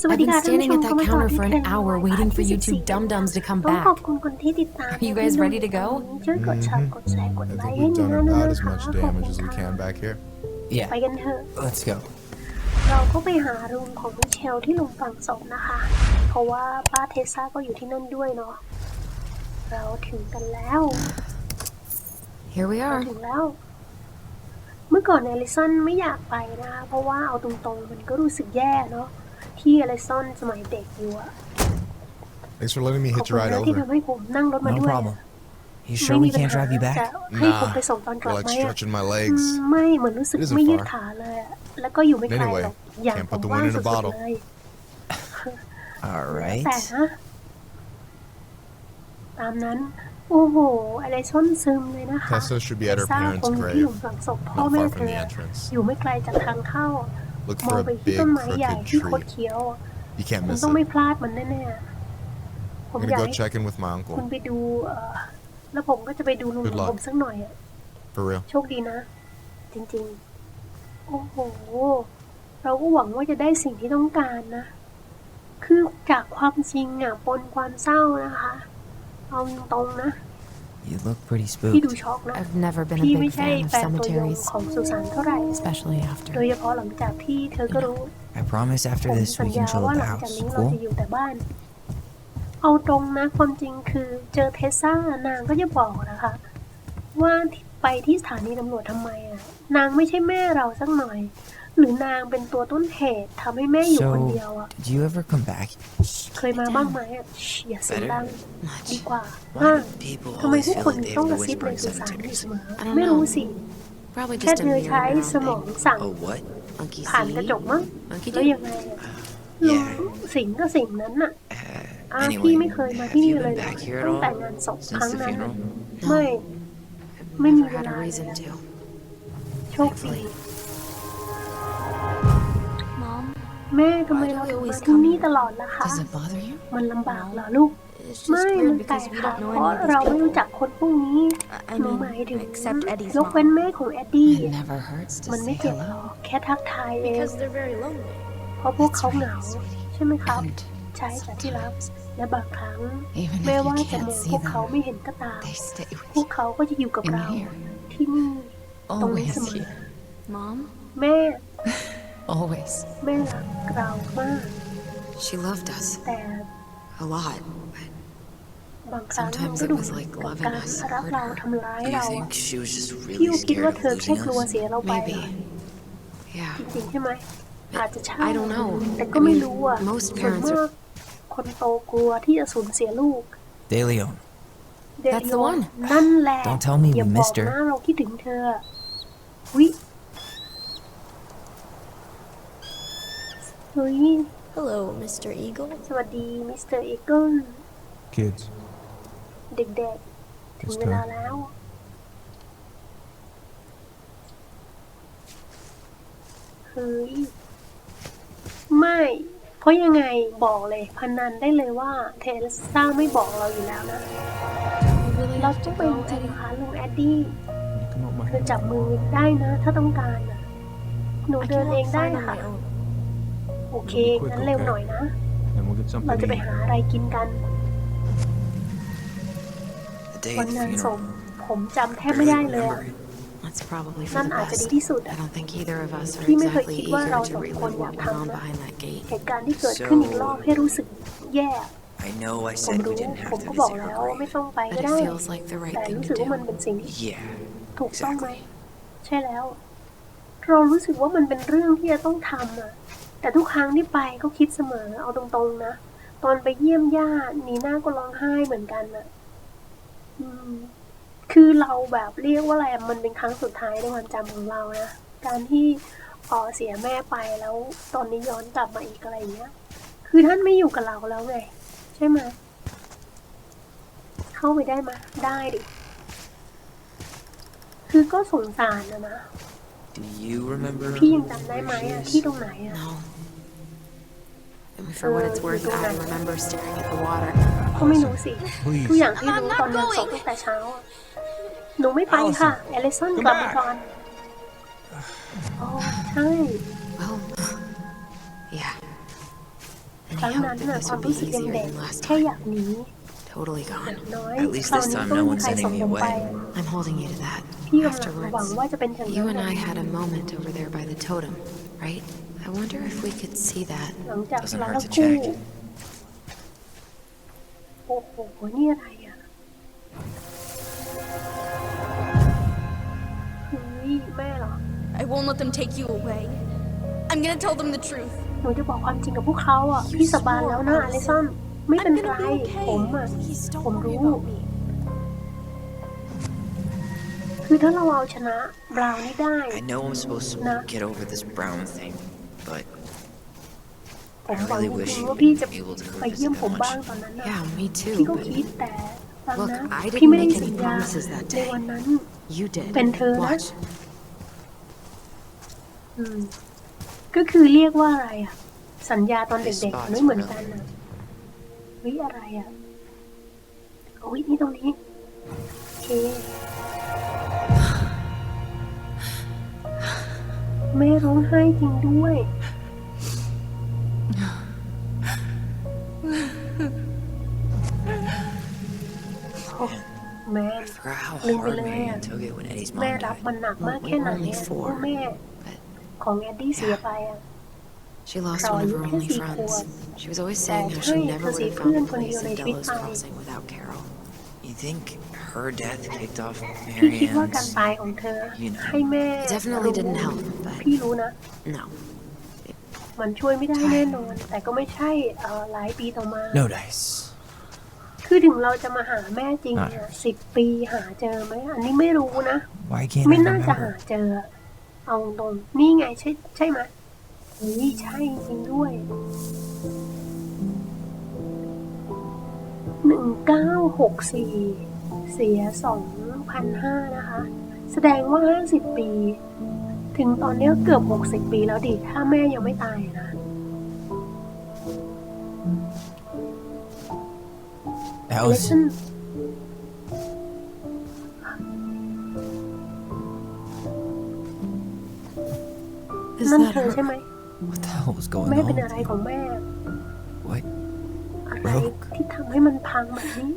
สวัส I've ดี been ค่ะท่านผู้ standing ชม at เข้า that มาต่อ counter ที่ for เทร an นด์ hour ไล waiting ฟ์ for you ที่ two dum dums to come ต้องขอบ back. คุณคนที่ติดตาม Are you guys ready to go? ช่วยกดชับกดแชร์กด I ไล think ค์ให้ we've หน่อย done นะ about นะ as คะ much ขอบ damage คุณ as we ค่ะ can back here. ไป Yeah, กันเถอะ let's go. เราก็ไปหารูมของมิเชลที่ลุงฝังศพนะคะ เพราะว่าป้าเทสซาก็อยู่ที่นั่นด้วยเนาะ เราถึงกันแล้ว Here we เรา are. ถึงแล้ว เมื่อก่อนเอลิสันไม่อยากไปนะคะ เพราะว่าเอาตรงๆมันก็รู้สึกแย่เนาะ ที่เอลิสันสมัยเด็กอยู่อะ Thanks for letting me ขอบ hitch คุ a ณ ride นะที่ over. ทำให้ผมนั่งรถมา No ด้วย problem. You ไม่ sure มี we ปัญ can't หา drive you จะ back? ให้ผม Nah, ไปส่งตอนกลับ You're like ไหมอะ stretching my อื legs. มไม่เหมือนรู้สึก It isn't ไม่ยืด far. ขาเลยอะแล้วก็อยู่ไม่ไกล Anyway, หรอกอย่าง can't ผ put ม the ว่าง wind in สุ a ด bottle. ๆเลย All แต่ right. นะตามนั้น โอ้โห อะไรซ่อนซึมเลยนะคะ Tessa should be at her ทราบ parents' คงอยู่ที่หลุ grave, มฝังศพพ่อ not แม่ far เธ from the อ entrance. อยู่ไม่ไกลจากทางเข้า Look มอง for ไป a ที่ big ต้นไม้ใหญ่ crooked ที่คด tree. เคี้ยวอะ You can't คุณ miss ต้องไม่ it. พลาดมันแน่ๆผม I'm อยาก gonna ให้ go check in with my คุณ uncle. ไปดูเอ่อแล้วผมก็จะไปดูลุง Good ของ luck ผมสักหน่อยอะ For real. โชคดีนะ จริงๆ โอ้โห เราก็หวังว่าจะได้สิ่งที่ต้องการนะ คือจากความจริงอะปนความเศร้านะคะ เอาตรงๆนะ You look pretty พี่ดู spooked. ช็อกนะ I've never been a พี่ big ไม่ใช่ fan of แฟนตัวยง cemeteries, ของสุสานเท่าไหร่ especially โดย after. เฉพาะหลังจากที่เธอก็รู้ I promise after ผม this สัญ we ญา can chill ว่า at ห the ลังจาก house. นี้เรา Cool? จะอยู่แต่บ้าน เอาตรงนะความจริงคือเจอเทสซ่านางก็จะบอกนะคะ ว่าไปที่สถานีตำรวจทำไมอะนางไม่ใช่แม่เราสักหน่อย หรือนางเป็นตัวต้นเหตุทำให้แม่อยู่คน So, เดียวอะ did you ever come back? เคยมาบ้างไหมอะชิอย่าเสียงดัง Much. ดีกว่า Why ห้า do people ทำไม always ผู้ feel คน like they ต้อง have ก to ระซิบ whisper ใน in สื่อสารอยู่ cemeteries? เสมอ I don't ไม่รู้ know. สิ Probably แค่ just เธ a อ mirror ใช้ in their ส own มอง thing. สั่ง Oh, what? Monkey ผ่านกระจก see, มั้ง monkey แล้ว do. ยังไงอะลุง Yeah. สิ่งก็สิ่งนั้นน่ะ Uh, อาพี่ anyway, ไม่เคยมา have ที่นี่ you เลย been นะ back here at ตั้งแต่ all งานศพค since รั้ง the นั้น funeral? ไม่ I've Maybe never had a not. reason to. โชคดี Mom, แม่ทำไมเราถึงมาที่นี่ตลอดล่ะคะ does it bother you? มันลำบากเหรอลูก It's ไม่ just มั weird นแปล because ก we ค่ะ don't know เพราะ any of เรา these ไม่รู้ people. จักคนพวกนี้ I หนูหมาย mean, ถึง except Eddie's ยกเว้น mom. แม่ของแอดดี้ It never hurts to มันไม่ say เจ็บหร hello. อกแค่ทักทายเอง Because they're very lonely. เพราะพวก That's เขาเหงา right, sweetie. ใช่ไหมครับ And ใช่จ้ะที่รักและบางครั้ง even แม้ if ว่า you จะม can't อง see พวกเขา them, ไม่เห็นก็ตาม they stay พวก with เขาก็จะอยู่กับ you in เรา here. ที่นี่ตรงนี้ Always เสมอ here. Mom? แม่ Always. แม่รักเรามาก She loved us แต่ a lot. But บางครั้งมัน Sometimes ก็ it ดู was เหมือน like กับ loving การ us รัก hurt เรา her. ทำร้าย Do you เราอะ think she was just พี่ really คิดว่า scared เธ of อแค่ losing กลัว us? เสียเราไป Maybe. อะ Yeah. จริงๆใช่ไหมอาจจะใช่ I don't know. แต่ก็ I ไม่ mean, รู้อ่ะ most ส่วน parents มาก are. คนโตกลัวที่จะสูญเสียลูก De Leon. เด That's ลิ the โอ one. นั่นแหละ Don't tell me we อย่าบอก missed her. นะเราคิดถึงเธอวิ เฮ้ย Hello, Mr. Eagle. สวัสดีมิสเตอร์เอเกิล Kids, เด็กๆ ถึง It's เวลา time. แล้ว เฮ้ย ไม่ เพราะยังไงบอกเลย พนันได้เลยว่าเทเลซ่าไม่บอกเราอยู่แล้วนะ We really เรา have ต้อ to งไป go, จริง Eddie. ๆค่ะลุงแอดดี้ come up my เธอจับมือได้นะ ถ้าต้องการนะหนู I เดิน can เอง walk ได้ fine on ค่ะ my own. โอเคงั้นเร็วหน่อยนะ and we'll get เรา something จะ to ไป eat. หาอะไรกินกัน The day วัน of the งานศพ funeral. ผมจำแทบไม่ได้เลยอะ That's probably for นั่น the อาจจะดี best. ที่สุดอะ I don't think either of us are พี่ไม่เคย exactly คิดว่า eager เรา to สองคน relive อยาก what went on ทำนะ behind that gate. เหตุการณ์ที่เกิดขึ้นอีกรอบให้รู้สึกแย่ I know I ผม said รู้ we didn't ผม have ก็ to บอก visit แล้ว her ว่าไม่ grave. ต้องไปก็ But ได้ it feels like the right แต่ thing รู้ to สึกว่ามัน do. เป็นสิ่งที่ Yeah, ถูกต้องไหม exactly. ใช่แล้ว เรารู้สึกว่ามันเป็นเรื่องที่จะต้องทำอะ แต่ทุกครั้งที่ไปก็คิดเสมอเอาตรงๆนะ ตอนไปเยี่ยมญาตินีน่าก็ร้องไห้เหมือนกันอะอืม คือเราแบบเรียกว่าอะไรอะมันเป็นครั้งสุดท้ายในความจำของเรานะการที่พอเสียแม่ไปแล้วตอนนี้ย้อนกลับมาอีกอะไรอย่างเงี้ย คือท่านไม่อยู่กับเราแล้วไงใช่ไหมเข้าไปได้ไหมยได้ดิ คือก็สงสารนะนะ Do you remember พี่ยังจำได้ where ไหม she อะ is? ที่ตรงไหนอะ No. I mean, for what it's worth, I remember staring at the water. ก็ไม่รู้สิ Please. ทุกอย่างที่รู้ตอนงานศพตั้งแต่เช้าอะหนูไม่ไปค่ะ เอลิสันกลับมาก่อนอ๋อใช่ Well, yeah. ครั้ง I นั้น hope that น่ะ this ความ will รู้สึก be ยัง easier เด็ก than last แค่อ time. ยากหนี Totally อย่า gone. งน้อย At least คราว this นี้ time ต้อง no มี one's ใครส่ง sending ผ me มไป away. อะ I'm holding you to that. พี่กำลังหวัง Afterwards, ว่าจะเป็นอย่าง you นั้น and น่ะ I had a moment over there by the totem, right? I wonder if we could see that. หลังจาก Doesn't เรา hurt ทั้ง to คู่ check. โอ้โหนี่อะไรอ่ะเฮ้ยแม่เหรอ I won't let them take you away. I'm gonna tell them the truth. หนูจะบอกความจริงกับพวกเขาอ่ะ พี่สาบานแล้วนะอลิสันไม่เป็น I'm ไร gonna be okay. ผมอ่ะ Please don't ผม worry รู้ about me. คือถ้าเราเอาชนะบราวนี่ได้ I know I'm supposed to Nah. get over this brown thing, but ผมหวัง really จ wish ริงๆ you'd ว่าพี่จะ be able to ไป go เยี่ยม visit ผม Village. บ้างตอนนั้นนะ Yeah, me พี่ก็ too. คิดแต่ฟัง Look, นะ I didn't พี่ไม่ได้ make สั any ญญา promises that ใน day. วันนั้น You did. เป็นเธอนะ Watch. อืมก็คือเรียกว่าอะไรอะ สัญญาตอนเด็ก This ๆ spot's ไม่เหมือนกันอะวิอะไรอะโอ้ยนี่ตรงนี้ จริงด้วยโอ้แม่ I forgot how Leave hard it there. Marianne took it when Eddie's แม่ mom รับ died. มันหนักมาก Well, แค่ไหน we were only อะ four, แม่ but ของแอดดี้เสียไปอะ She lost Carol, one of you her can only see friends. Ford. She was always saying how Dad, she hey, never kasi would have found a พื่อนคน place เดียวใน in ชีวิต Delos ไป Crossing without Carol. You think her death kicked off พี่คิดว่าการ Marianne's? ตายของเธอ You know. ให้แม่ It definitely didn't help, but พี่รู้นะ no. มันช่วยไม่ได้แน่นอน แต่ก็ไม่ใช่เอ่อหลายปีต่อมา No dice. คือถึงเราจะมาหาแม่จริงอะอะสิบปีหาเจอไหมอันนี้ไม่รู้นะ Why can't ไม่ I น่าจะหา remember? เจอ เอาตรงๆนี่ไงใช่ใช่ไหมเฮ้ยใช่จริงด้วย หนึ่งเก้าหกสี่เสียสองพันห้านะคะ แสดงว่าห้าสิบปี ถึงตอนนี้เกือบหกสิบปีแล้วดิ ถ้าแม่ยังไม่ตายนะ That was Listen นั่นเธอใช่ไหม what the hell was going แม่เป็น on? อะไรของแม่ What? อะไร Broke ที่ทำให้มันพังแบบนี้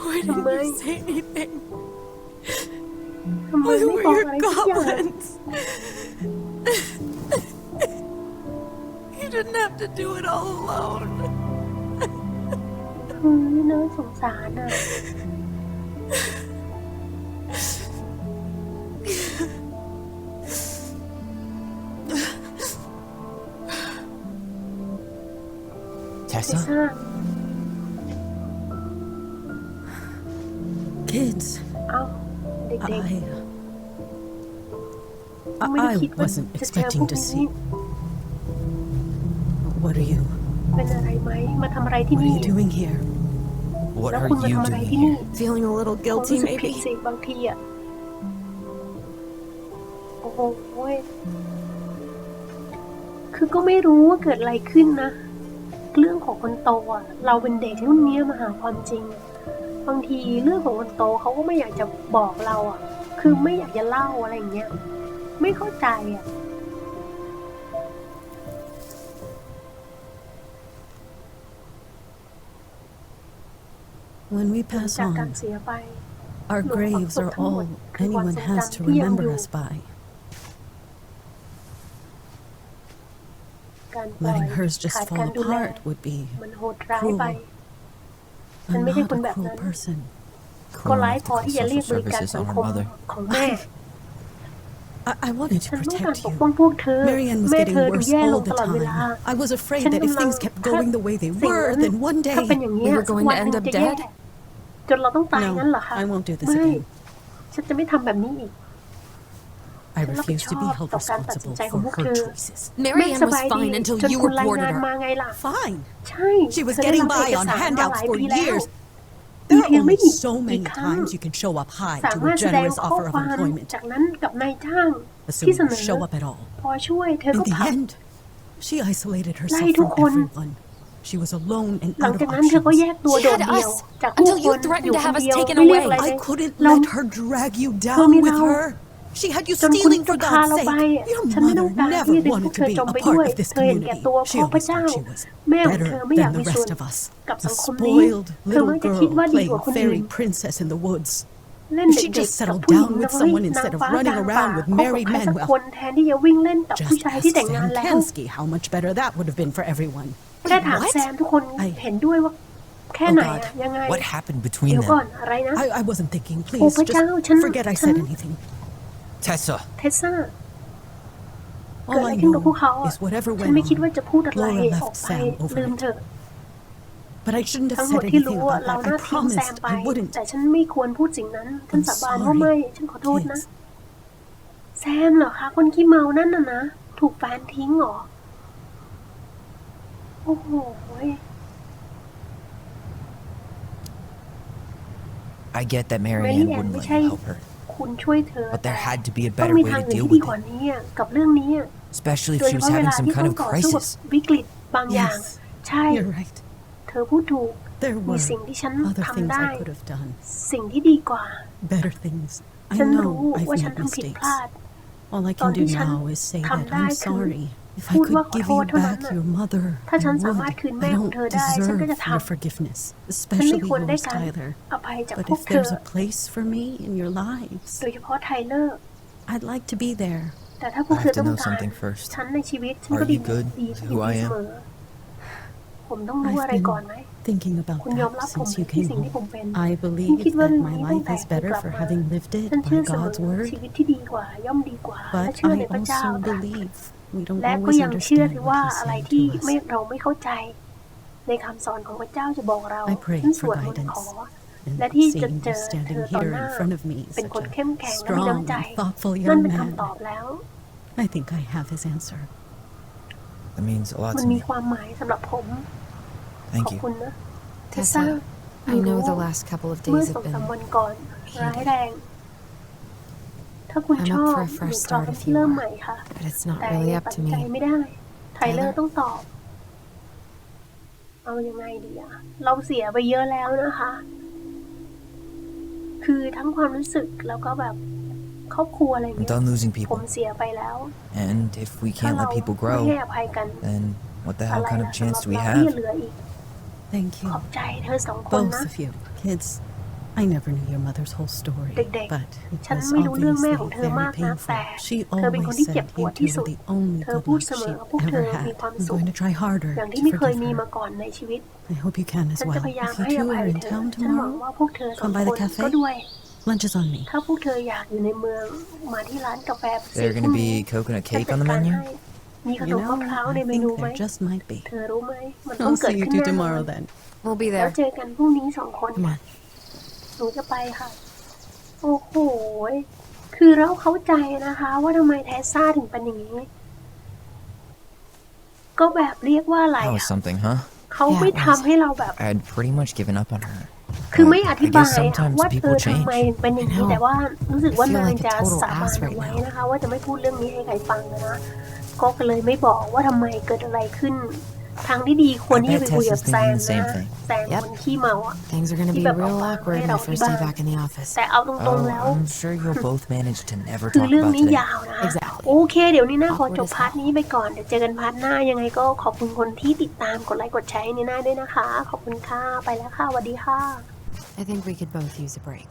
Why didn't you say anything? ทำไมไม่บอกอะไรสักอย่าง You didn't have to do it all alone. เฮ้ยน่าสงสารอะ ซ่า Kids, เอ้าเด็ก I, ๆ I, ไม่ได้ I คิดว่า wasn't จะเจอพว expecting ก to นี้ see. What are you? เป็นอะไรไหมมาทำอะไรที่ What are นี่ you doing here? What แล้ว are คุณมา you ทำอะไร doing ที่นี่ here? Feeling a little ผมรู้ guilty, สึกผิด maybe? สิบางทีอะโอ้โหยคือก็ไม่รู้ว่าเกิดอะไรขึ้นนะ เรื่องของคนโตอะเราเป็นเด็กรุ่นเนี้ยมาหาความจริง บางทีเรื่องของคนโตเขาก็ไม่อยากจะบอกเราอะ คือไม่อยากจะเล่าอะไรอย่างเงี้ยไม่เข้าใจอะ When we หลัง pass จากการ on, เสียไป our No, graves are October all คือ anyone วันทรง has จำ to ที่ยัง remember อยู่ us by. Letting hers just ขาด fall การดูแล apart would be มันโหดร้ายไป cruel. ฉัน I'm ไม่ใช่ not คน a แบบ cruel นั้น person. ก็ Cruel ร้าย enough พอ to call ที่จะเรียก social บริการ services สัง on ค her ม mother. ของแม่ I, I wanted to ฉันต้องการ protect ปก you. ป้องพวกเธอ Marianne was แม่ getting เธอดู worse แย่ล all ง the ตลอดเวลา time. I was afraid ฉัน that if กำลัง things kept going the way they สิ่ง were, นั้น then one ถ้าเป็น day. อย่างนี้ย We were going วัน to หนึ่ end ง up จะแย่ dead? จนเราต้องตายงั้นเหรอ No, คะ I won't do this ไม่ again. ฉันจะไม่ทำแบบนี้อีก I refuse to be held responsible for her choices. Marianne was fine until you rewarded her. Fine. She was getting by on handouts for years. There are only so many times you can show up high to a generous offer of employment. Assuming you show up at all. In the end, she isolated herself from everyone. She was alone and out of options. She had us until you threatened to have us taken away. I couldn't let her drag you down with her. She had you จนคุณ stealing จะ for พา God's เราไป sake. อะ Your ฉันไม่ต้อง mother การที่ never จะเป็นพวก wanted เธ to อ be จม a ไปด้วย part of this เธอเห็นแก่ community. ตัว She พ่อพระ always เจ้า thought she was แม่ของ better เธอไม่อยาก than มี the ส่วน rest of us. กับสั The งคมนี้ spoiled เธอ little มักจะคิด girl ว่าดีก playing ว่าคนอื่น fairy princess in the woods. เล่น If เด็ she ก just ๆกับ settled ผู้หญิง down น้ with อย someone นาง instead of ฟ้าก running ลางป่า around with คบ Mary กับใครสัก Manuel. คนแทนที่จะวิ่งเล่นกับผู้ Just ชายที่ ask แต่งงาน Sam แล้ว Tansky how much better that would have been for everyone. แค่ถาม What? แซมทุกคน ไอ้ เห็นด้วยว่า แค่ Oh ไหน God. อะยังไง What happened เดี๋ between ยวก่อน them? อะไรนะ I, I wasn't thinking, โอ้ please. พระเจ้า ฉัน Just forget I ฉัน said anything. Tessa. เทสซาเกิด All อะไร I ขึ้นกับพวกเขา know อะ is whatever ฉัน went ไม่คิดว่า on. จะพูดอะไร Laura ออก left ไป Sam over ลืม it. เถอะ But I shouldn't ทั้ have งหมด said ที่ anything รู้อะ about เรา that. I น่าทิ้งแซม promised ไป I wouldn't. แต่ฉันไม่ควรพูดสิ่งนั้น ฉัน I'm สาบานว่าไม่ sorry. ฉันขอโทษนะ Kids. แซมเหรอคะ คนขี้เมานั่นน่ะนะ ถูกแฟนทิ้งเหรอ โอ้โห I get that Mary Mary Ann Ann wouldn't ไม่ let ใช่ you help her, คุณช่วยเธอ but there had to be a ต้อง better มี way ทาง to อื่น deal ที่ดี with กว่า it, นี้อะกับเรื่องนี้อะ especially โด if ย she เฉ was พาะเว having ลา some ที่ kind ต้อง of ต่อสู้กับ crisis. วิกฤตบางอย่าง Yes, ใช่ you're right. เธอพูดถูก There มี were สิ่งที่ฉัน other ทำ things ได้ I could have done. สิ่งที่ดีกว่า Better things. I ฉันรู้ know I've ว่าฉัน made ทำผิดพ mistakes. ลาด All I ตอน can do ที่ฉัน now is say ทำ that ได้ I'm คือ sorry. If I พูดว่า could ขอ give โท you ษเท่านั้น back น่ะ your mother, ถ้า I ฉันสามารถ would. คืนแม่ I ของ don't เธอได้ ฉันก็ deserve จะท your forgiveness, ำฉันไม่ especially ควรได้ yours, การ Tyler. อภัยจาก But พวก if เธอ there's a place for me in your lives, โดยเฉพาะไทเลอร์ I'd like to be there. แต่ถ้าพวก I เธอ have to ต้อง know การ something first. ฉันในชีวิตฉัน Are ก็ดี you good ดี with ดี who I เส am? มอผมต้องรู้ I've อะไร been ก่อนไหม Thinking about คุณยอมรับ that ผม since you ที่ came สิ่งที่ผม home. เป็น I คุณ believe คิดว่า that เรื่อง my นี้ตั้ง life แต่ is ผม better กลับ for มา having lived it ฉัน by เชื่อเสมอ God's word. ชีวิตที่ดีกว่าย่อมดีกว่าและ But เชื่อใน I พระเจ้า also ค่ะ believe we don't และก็ always ยังเชื่อ understand ที่ว่า what He's อะไร saying ที่ to ไม่ us. เราไม่เข้าใจ ในคำสอนของพระเจ้าจะบอกเรา I pray ฉันส for วดมนต์ guidance. ขอ And และที่จะ seeing เจ you อเธ standing อต่อ here หน้า in front of me, เป็น such คนเข้ม a แข็งและมี strong น้ำใจ and thoughtful นั่น young เป็น man, คำตอบแล้ว I think I have his answer. That means a lot มัน to มี me. ความหมายสำหรับผมข Thank อบ you. คุณนะเทสซ่า Tessa, I know the last couple of เมื่อ days สอง have สาม been. วันก่อนร้ายแรง ถ้าคุณ I'm ช up อบ for a หนู fresh พร้อม start if ที่ you เริ่ม are. ใหม่ค่ะ But it's not แต่ really up ตัด to ใจ me. ไม่ได้ ไทเลอร์ Tyler? ต้องตอบ เอายังไงดีอะเราเสียไปเยอะแล้วนะคะ คือทั้งความรู้สึกแล้วก็แบบครอบครัวอะไร I'm เงี้ย done losing ผม people. เสียไปแล้ว And if we ถ้า can't เรา let people ไม่ให้ grow, อภัยกัน then what the อะ hell ไร kind ล่ะ of สำห chance รับ do we เราที่ have? เหลืออีก Thank ข you. อบใจเธอสองคน Both นะ of you. Kids, I never knew your mother's whole story, เด็ก but it ๆ ฉัน was ไม่รู้เรื่องแม่ของ obviously เธอ very มากนะ แต่ painful. She เธอเป็นคน always ที่เจ็บ said ปว you ดที่ two สุ were ด the only เธอ good พูด luck เสม she อว่าพวกเธ ever อมี had. ความ I'm สุข going to try harder อย่าง to ที่ไม่เคย forgive มี her. มาก่อนในชีวิต I hope you can as ฉันจะ well. พยายาม If you ให้อ two ภั are ย in เธอ town ฉันหวัง tomorrow, ว่าพวกเธอสอง come by ค the น cafe? ก็ด้วย lunch is on me. ถ้าพวกเธออยากอยู่ในเมืองมาที่ร้านกาแฟ There พรุ่ gonna งนี้ be coconut ฉัน cake จั on ด the การ menu? ให้มีขน You มมะ know, พร้าวใน I เมนู think ไหม there just might be. เธอรู้ไหม มันต้อง I'll เกิด see you ขึ้น two แน่นอน tomorrow then. We'll be แล้ว there. เจอกันพรุ่งนี้สองคน Come on. หนูจะไปค่ะ โอ้โห คือเราเข้าใจนะคะ ว่าทำไมแทสซ่าถึงเป็นอย่างนี้ ก็แบบเรียกว่าอะไร That อะ was something, huh? เขาไม่ทำให้เราแบบ I had pretty much given up on her. คือไม่อ But ธิ I บาย guess อะ sometimes ว่าเธ people อทำไม change. เป็นอย่างนี้ I know. แต่ว่ารู้สึกว่า I feel นาง like a จะ total สาบาน ass เอา right ไว้ now. นะคะ ว่าจะไม่พูดเรื่องนี้ให้ใครฟังนะนะก็เลยไม่บอกว่าทำไมเกิดอะไรขึ้น ทางที่ดีควรที่จะไปคุยกับแซม I bet Tess is thinking the นะ same thing. แซมคนขี้เมาอะ Things are gonna be Keep up, real Papa. awkward Hey, my I'll first be day back. back in the office. แต่เอาตรง Oh, ๆแล้ว I'm sure you'll both manage to never คือ talk เรื่อง about นี้ today. ยาวนะ Exactly. โอเค เดี๋ยวนี้น่าขอ Awkward จบ as พาร์ท hell. นี้ไปก่อน เดี๋ยวเจอกันพาร์ทหน้ายังไงก็ขอบคุณคนที่ติดตามกดไลค์กดแชร์ให้นี่น่าด้วยนะคะ ขอบคุณค่ะ ไปแล้วค่ะสวัสดีค่ะ I think we could both use a break.